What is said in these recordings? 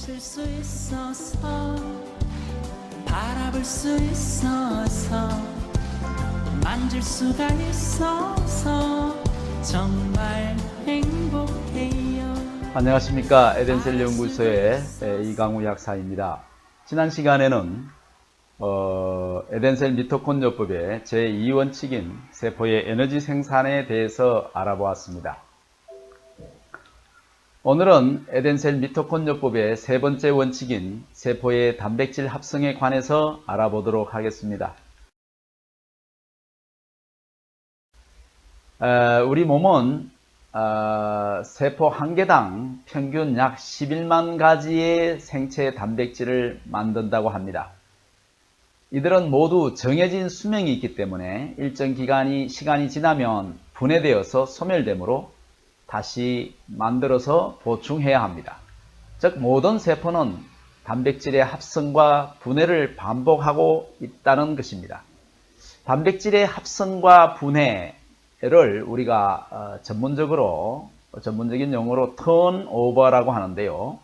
마실 수 있어서 바라볼 수 있어서 만질 수가 있어서 정말 행복해요. 안녕하십니까 에덴셀 연구소의 에, 이강우 약사입니다. 지난 시간에는 어, 에덴셀 미토콘요법의 제2원칙인 세포의 에너지 생산에 대해서 알아보았습니다. 오늘은 에덴셀 미토콘요법의 세 번째 원칙인 세포의 단백질 합성에 관해서 알아보도록 하겠습니다. 에, 우리 몸은 어, 세포 한 개당 평균 약 11만 가지의 생체 단백질을 만든다고 합니다. 이들은 모두 정해진 수명이 있기 때문에 일정 기간이 시간이 지나면 분해되어서 소멸되므로 다시 만들어서 보충해야 합니다. 즉 모든 세포는 단백질의 합성과 분해를 반복하고 있다는 것입니다. 단백질의 합성과 분해를 우리가 어, 전문적으로 전문적인 용어로 턴오버라고 하는데요.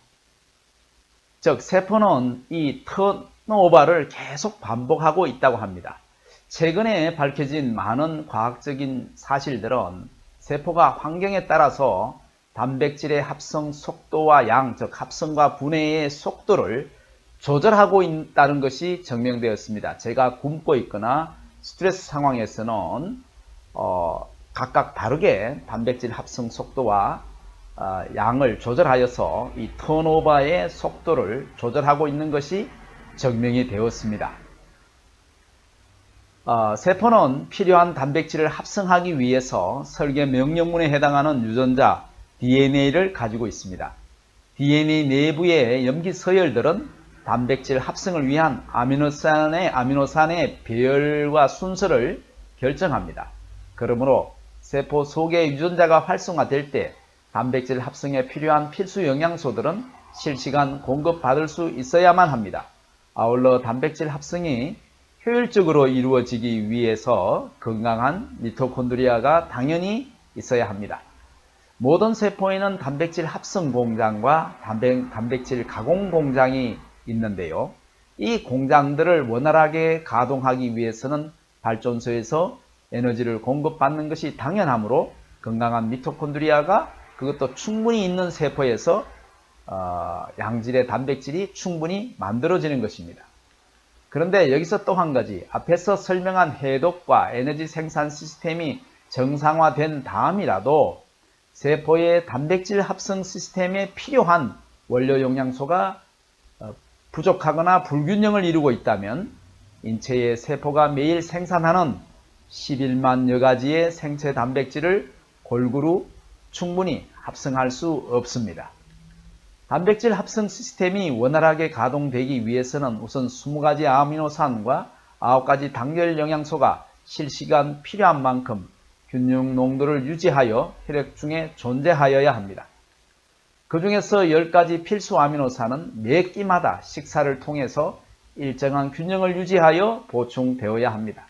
즉 세포는 이 턴오버를 계속 반복하고 있다고 합니다. 최근에 밝혀진 많은 과학적인 사실들은 세포가 환경에 따라서 단백질의 합성 속도와 양, 즉 합성과 분해의 속도를 조절하고 있다는 것이 증명되었습니다. 제가 굶고 있거나 스트레스 상황에서는 어, 각각 다르게 단백질 합성 속도와 어, 양을 조절하여서 이 턴오버의 속도를 조절하고 있는 것이 증명이 되었습니다. 어, 세포는 필요한 단백질을 합성하기 위해서 설계 명령문에 해당하는 유전자 DNA를 가지고 있습니다. DNA 내부의 염기 서열들은 단백질 합성을 위한 아미노산의 아미노산의 배열과 순서를 결정합니다. 그러므로 세포 속의 유전자가 활성화될 때 단백질 합성에 필요한 필수 영양소들은 실시간 공급받을 수 있어야만 합니다. 아울러 단백질 합성이 효율적으로 이루어지기 위해서 건강한 미토콘드리아가 당연히 있어야 합니다. 모든 세포에는 단백질 합성 공장과 단백, 질 가공 공장이 있는데요. 이 공장들을 원활하게 가동하기 위해서는 발전소에서 에너지를 공급받는 것이 당연하므로 건강한 미토콘드리아가 그것도 충분히 있는 세포에서 어, 양질의 단백질이 충분히 만들어지는 것입니다. 그런데 여기서 또 한 가지 앞에서 설명한 해독과 에너지 생산 시스템이 정상화된 다음이라도 세포의 단백질 합성 시스템에 필요한 원료 영양소가 어, 부족하거나 불균형을 이루고 있다면 인체의 세포가 매일 생산하는 11만여 가지의 생체 단백질을 골고루 충분히 합성할 수 없습니다. 단백질 합성 시스템이 원활하게 가동되기 위해서는 우선 20가지 아미노산과 9가지 단결 영양소가 실시간 필요한 만큼 균형 농도를 유지하여 혈액 중에 존재하여야 합니다. 그 중에서 10가지 필수 아미노산은 매 끼마다 식사를 통해서 일정한 균형을 유지하여 보충되어야 합니다.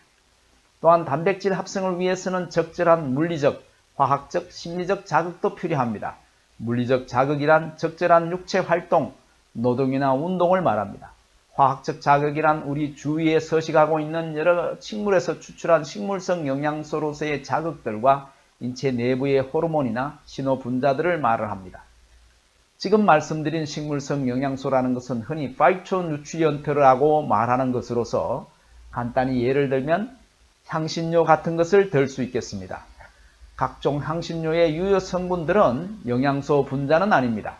또한 단백질 합성을 위해서는 적절한 물리적, 화학적, 심리적 자극도 필요합니다. 물리적 자극이란 적절한 육체 활동, 노동이나 운동을 말합니다. 화학적 자극이란 우리 주위에 서식하고 있는 여러 식물에서 추출한 식물성 영양소로서의 자극들과 인체 내부의 호르몬이나 신호 분자들을 말을 합니다. 지금 말씀드린 식물성 영양소라는 것은 흔히 파이토누트리언트라고 말하는 것으로서 간단히 예를 들면 향신료 같은 것을 들 수 있겠습니다. 각종 향신료의 유효 성분들은 영양소 분자는 아닙니다.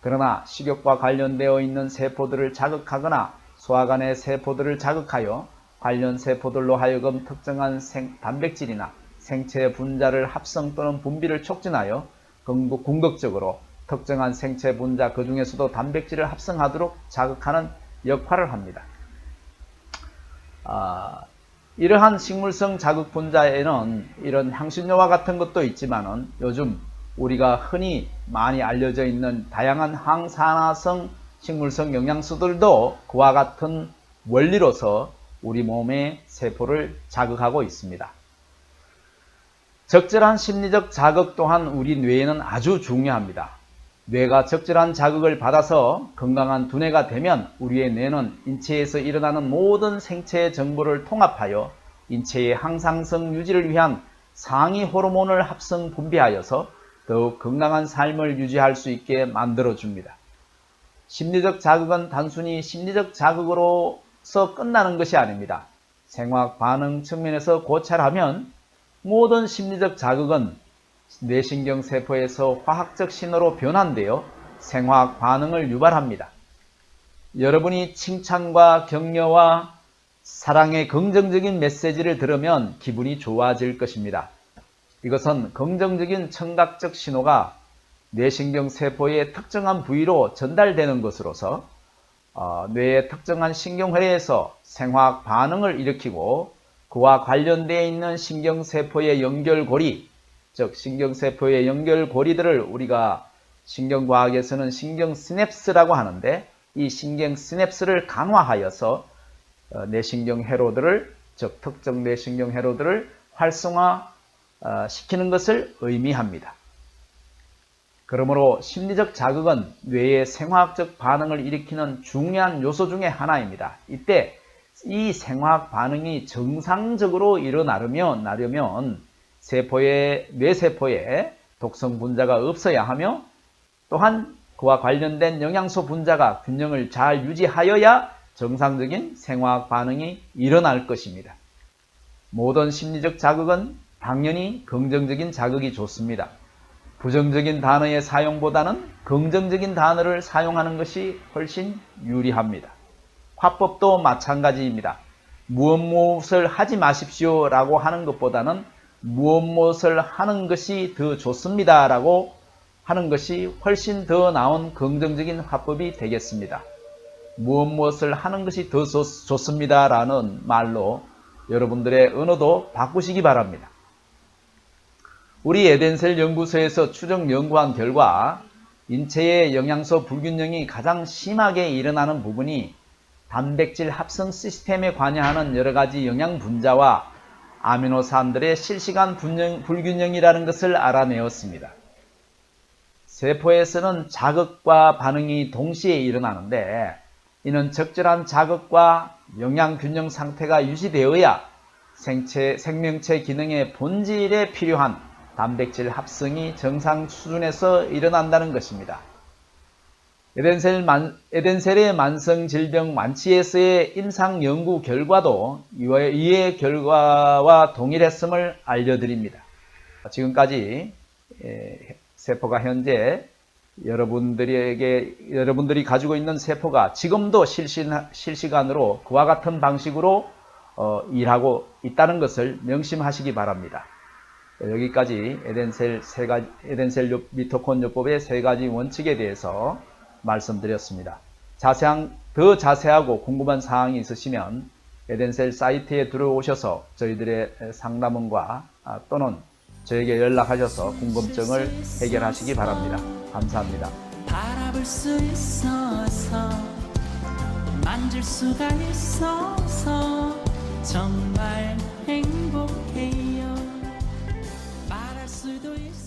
그러나 식욕과 관련되어 있는 세포들을 자극하거나 소화관의 세포들을 자극하여 관련 세포들로 하여금 특정한 생, 단백질이나 생체 분자를 합성 또는 분비를 촉진하여 궁극적으로 특정한 생체 분자 그 중에서도 단백질을 합성하도록 자극하는 역할을 합니다. 아, 이러한 식물성 자극 분자에는 이런 향신료와 같은 것도 있지만은 요즘 우리가 흔히 많이 알려져 있는 다양한 항산화성 식물성 영양소들도 그와 같은 원리로서 우리 몸의 세포를 자극하고 있습니다. 적절한 심리적 자극 또한 우리 뇌에는 아주 중요합니다. 뇌가 적절한 자극을 받아서 건강한 두뇌가 되면 우리의 뇌는 인체에서 일어나는 모든 생체 정보를 통합하여 인체의 항상성 유지를 위한 상위 호르몬을 합성 분비하여서 더욱 건강한 삶을 유지할 수 있게 만들어 줍니다. 심리적 자극은 단순히 심리적 자극으로서 끝나는 것이 아닙니다. 생화학 반응 측면에서 고찰하면 모든 심리적 자극은 뇌신경 세포에서 화학적 신호로 변환되어 생화학 반응을 유발합니다. 여러분이 칭찬과 격려와 사랑의 긍정적인 메시지를 들으면 기분이 좋아질 것입니다. 이것은 긍정적인 청각적 신호가 뇌신경 세포의 특정한 부위로 전달되는 것으로서 어, 뇌의 특정한 신경회에서 생화학 반응을 일으키고 그와 관련되어 있는 신경세포의 연결고리, 즉 신경세포의 연결고리들을 우리가 신경과학에서는 신경 시냅스라고 하는데 이 신경 시냅스를 강화하여서 어, 뇌신경 회로들을 즉 특정 뇌신경 회로들을 활성화 어, 시키는 것을 의미합니다. 그러므로 심리적 자극은 뇌의 생화학적 반응을 일으키는 중요한 요소 중의 하나입니다. 이때 이 생화학 반응이 정상적으로 일어나려면 나려면 세포의 뇌세포에 독성 분자가 없어야 하며 또한 그와 관련된 영양소 분자가 균형을 잘 유지하여야 정상적인 생화학 반응이 일어날 것입니다. 모든 심리적 자극은 당연히 긍정적인 자극이 좋습니다. 부정적인 단어의 사용보다는 긍정적인 단어를 사용하는 것이 훨씬 유리합니다. 화법도 마찬가지입니다. 무엇 무엇을 하지 마십시오 라고 하는 것보다는 무엇 무엇을 하는 것이 더 좋습니다 라고 하는 것이 훨씬 더 나은 긍정적인 화법이 되겠습니다. 무엇 무엇을 하는 것이 더 좋, 좋습니다 라는 말로 여러분들의 언어도 바꾸시기 바랍니다. 우리 에덴셀 연구소에서 추정 연구한 결과 인체의 영양소 불균형이 가장 심하게 일어나는 부분이 단백질 합성 시스템에 관여하는 여러 가지 영양 분자와 아미노산들의 실시간 불균형이라는 것을 알아내었습니다. 세포에서는 자극과 반응이 동시에 일어나는데 이는 적절한 자극과 영양 균형 상태가 유지되어야 생체, 생명체 기능의 본질에 필요한 단백질 합성이 정상 수준에서 일어난다는 것입니다. 에덴셀 만, 에덴셀 의 만성 질병 완치에서의 임상 연구 결과도 이의 결과와 동일했음을 알려드립니다. 지금까지 에, 세포가 현재 여러분들에게 여러분들이 가지고 있는 세포가 지금도 실시, 실시간으로 그와 같은 방식으로 어, 일하고 있다는 것을 명심하시기 바랍니다. 여기까지 에덴셀 세 가지, 에덴셀 미토콘 요법의 세 가지 원칙에 대해서 말씀드렸습니다. 자세한, 더 자세하고 궁금한 사항이 있으시면 에덴셀 사이트에 들어오셔서 저희들의 상담원과 아, 또는 저에게 연락하셔서 궁금증을 해결하시기 바랍니다. 감사합니다. 바라볼 수 있어서 만질 수가 있어서 정말 행복해요 말할 수도 있어